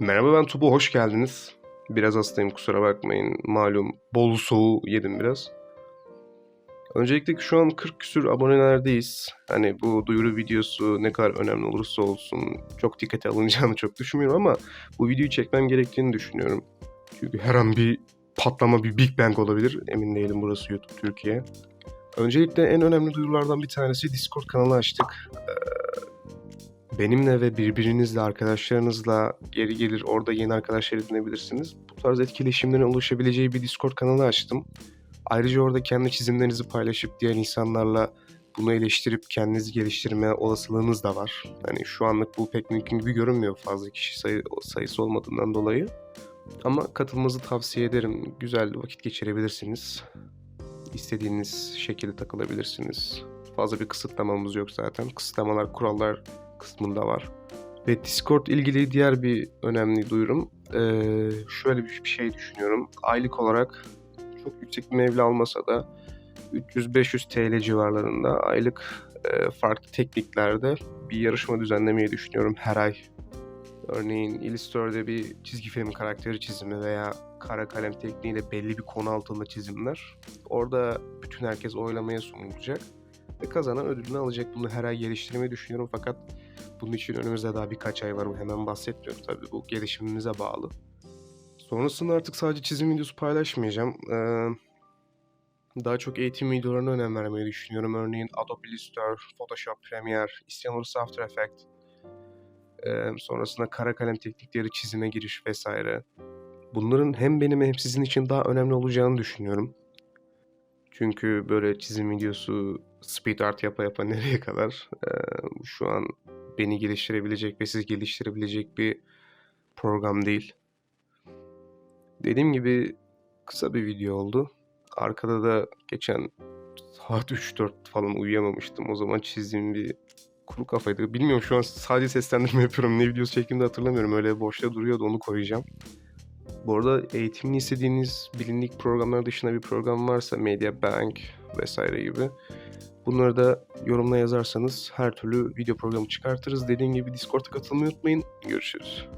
Merhaba ben Tubu, hoş geldiniz. Biraz hastayım kusura bakmayın. Malum bol soğuğu yedim biraz. Öncelikle şu an 40 küsür abonelerdeyiz. Hani bu duyuru videosu ne kadar önemli olursa olsun çok dikkate alınacağını çok düşünmüyorum ama bu videoyu çekmem gerektiğini düşünüyorum. Çünkü her an bir patlama, bir Big Bang olabilir. Emin değilim burası YouTube Türkiye. Öncelikle en önemli duyurulardan bir tanesi Discord kanalı açtık. Ee, benimle ve birbirinizle, arkadaşlarınızla geri gelir orada yeni arkadaşlar edinebilirsiniz. Bu tarz etkileşimlerin oluşabileceği bir Discord kanalı açtım. Ayrıca orada kendi çizimlerinizi paylaşıp diğer insanlarla bunu eleştirip kendinizi geliştirme olasılığınız da var. Hani şu anlık bu pek mümkün gibi görünmüyor fazla kişi sayı, sayısı olmadığından dolayı. Ama katılmanızı tavsiye ederim. Güzel vakit geçirebilirsiniz. İstediğiniz şekilde takılabilirsiniz. Fazla bir kısıtlamamız yok zaten. Kısıtlamalar, kurallar kısmında var. Ve Discord ilgili diğer bir önemli duyurum. Ee, şöyle bir şey düşünüyorum. Aylık olarak çok yüksek bir meblağ almasa da 300-500 TL civarlarında aylık e, farklı tekniklerde bir yarışma düzenlemeyi düşünüyorum her ay. Örneğin Illustrator'da bir çizgi film karakteri çizimi veya kara kalem tekniğiyle belli bir konu altında çizimler. Orada bütün herkes oylamaya sunulacak ve kazanan ödülünü alacak. Bunu her ay geliştirmeyi düşünüyorum fakat bunun için önümüzde daha birkaç ay var. Hemen bahsetmiyorum tabii bu gelişimimize bağlı. Sonrasında artık sadece çizim videosu paylaşmayacağım. Ee, daha çok eğitim videolarına önem vermeyi düşünüyorum. Örneğin Adobe Illustrator, Photoshop Premiere, isteyen After Effects. Ee, sonrasında kara kalem teknikleri, çizime giriş vesaire. Bunların hem benim hem sizin için daha önemli olacağını düşünüyorum. Çünkü böyle çizim videosu speed art yapa yapa nereye kadar ee, şu an beni geliştirebilecek ve siz geliştirebilecek bir program değil. Dediğim gibi kısa bir video oldu. Arkada da geçen saat 3-4 falan uyuyamamıştım. O zaman çizdiğim bir kuru kafaydı. Bilmiyorum şu an sadece seslendirme yapıyorum. Ne videosu çektiğimde hatırlamıyorum. Öyle boşta duruyordu onu koyacağım. Bu arada eğitimini istediğiniz bilindik programlar dışında bir program varsa Media Bank vesaire gibi bunları da yorumla yazarsanız her türlü video programı çıkartırız. Dediğim gibi Discord'a katılmayı unutmayın. Görüşürüz.